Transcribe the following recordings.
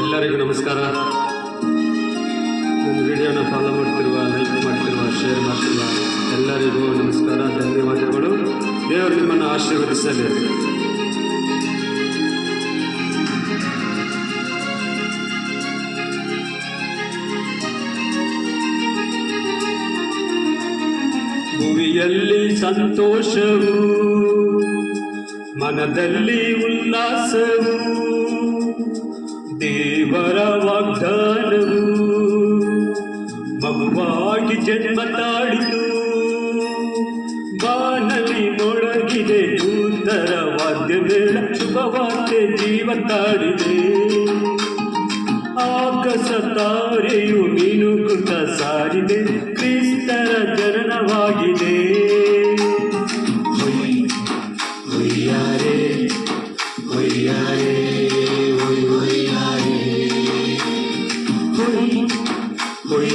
ಎಲ್ಲರಿಗೂ ನಮಸ್ಕಾರ ನನ್ನ ವಿಡಿಯೋನ ಫಾಲೋ ಮಾಡ್ತಿರುವ ಲೈಕ್ ಮಾಡ್ತಿರುವ ಶೇರ್ ಮಾಡ್ತಿರುವ ಎಲ್ಲರಿಗೂ ನಮಸ್ಕಾರ ಧನ್ಯವಾದಗಳು ದೇವರು ನಿಮ್ಮನ್ನು ಆಶೀರ್ವದಿಸಲಿ ಭುವಿಯಲ್ಲಿ ಸಂತೋಷವು ಮನದಲ್ಲಿ ಉಲ್ಲಾಸವು ದೇವರ ವಾಗ್ದಾನವು ಮಗುವಾಗಿ ಜನ್ಮ ತಾಡಿತು ಬಾನಲಿ ಮೊಳಗಿದೆ ಸುಂದರ ವಾದ್ಯ ಮೇಳ ಶುಭವಾರ್ತೆ ಜೀವ ತಾಡಿದೆ. ಆಕಸ ತಾರೆಯು ಮೀನುಗುತ್ತ ಸಾರಿದೆ, ಕ್ರಿಸ್ತರ ಜನನವಾಗಿದೆ.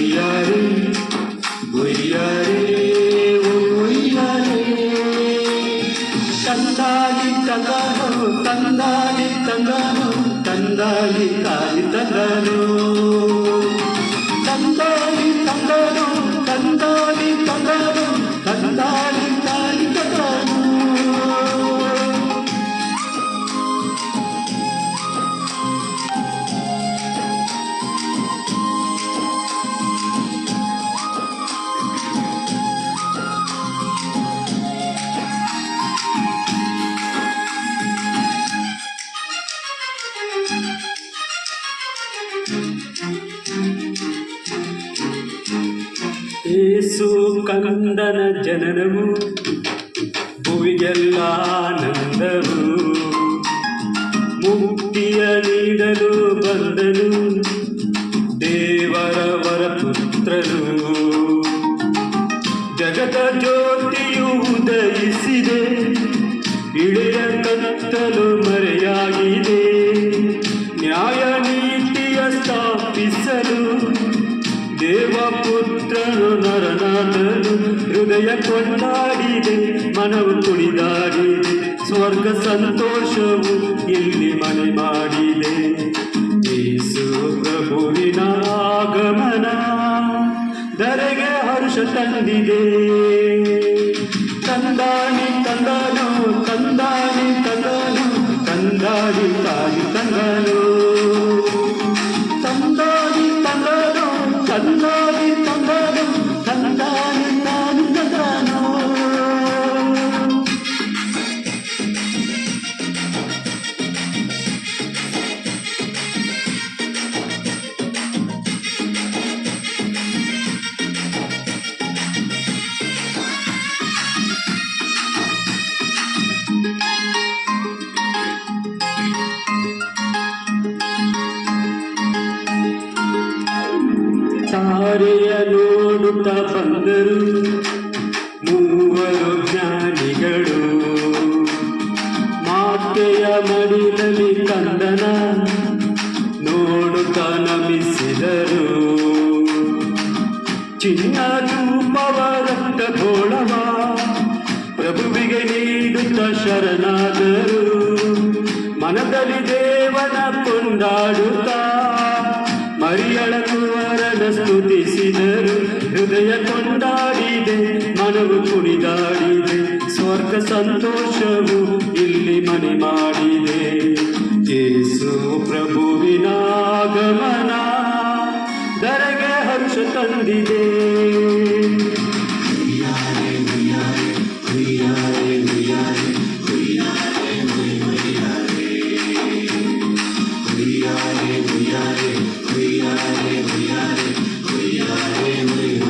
ಹೊಯ್ಯಾರೆ ಹೊಯ್ಯಾರೆ ಹೊಯ್ ಹೊಯ್ಯಾರೆ ತಂದಾಲಿ ತಂದಾನು ತಂದಾಲಿ ತಂದಾನು ತಂದಾಲಿ ತಾಲಿ ತಂದಾನು ತಂದಾಲಿ ಏಸು ಕಂದನ ಜನನವು ಭುವಿಗೆಲ್ಲ ಆನಂದವು ಮುಕ್ತಿಯ ನೀಡಲು ಬಂದನು. ದೇವಪುತ್ರನು ನರನಾದನು ಹೃದಯ ಕೊಂಡಾಡಿದೆ ಮನವು ಕುಣಿದಾಡಿದೆ ಸ್ವರ್ಗ ಸಂತೋಷವು ಇಲ್ಲಿ ಮನೆ ಮಾಡಿದೆ ಯೇಸು ಪ್ರಭುವಿನ ಆಗಮನ ಧರೆಗೆ ಹರ್ಷ ತಂದಿದೆ ತಂದಾನಿ ತಂದನು ತಂದಾನಿ ತಂದನು ತಂದಾನಿ ತಾನಿ ತಂದನು ತಂದಾನಿ ತಾರೆಯ ನೋಡುತ್ತ ಬಂದರು. ಮೂವರು ಜ್ಞಾನಿಗಳು. ಮಾತೆಯ ಮಡಿಲಲ್ಲಿ ಕಂದನ ನೋಡುತ್ತ ನಮಿಸಿದರು. ಚಿನ್ನ ರೂಪವ ರಕ್ತ ಗೋಳವ ಪ್ರಭುವಿಗೆ ನೀಡುತ್ತ ಶರಣಾದರು. ಮನದಲ್ಲಿ ದೇವನ ಕೊಂಡಾಡುತ್ತ ಮೆಚ್ಚಿದರು ಹೃದಯ ಕೊಂಡಾಡಿದೆ ಮನವು ಕುಣಿದಾಡಿದೆ ಸ್ವರ್ಗ ಸಂತೋಷವು ಇಲ್ಲಿ ಮನೆ ಮಾಡಿದೆ ಯೇಸು ಪ್ರಭುವಿನಾಗಮನ ದರಗೆ ಹರ್ಷ ತಂದಿದೆ Yeah. Kuyare, Kuyare, Kuyare, Kuyare, Kuyare.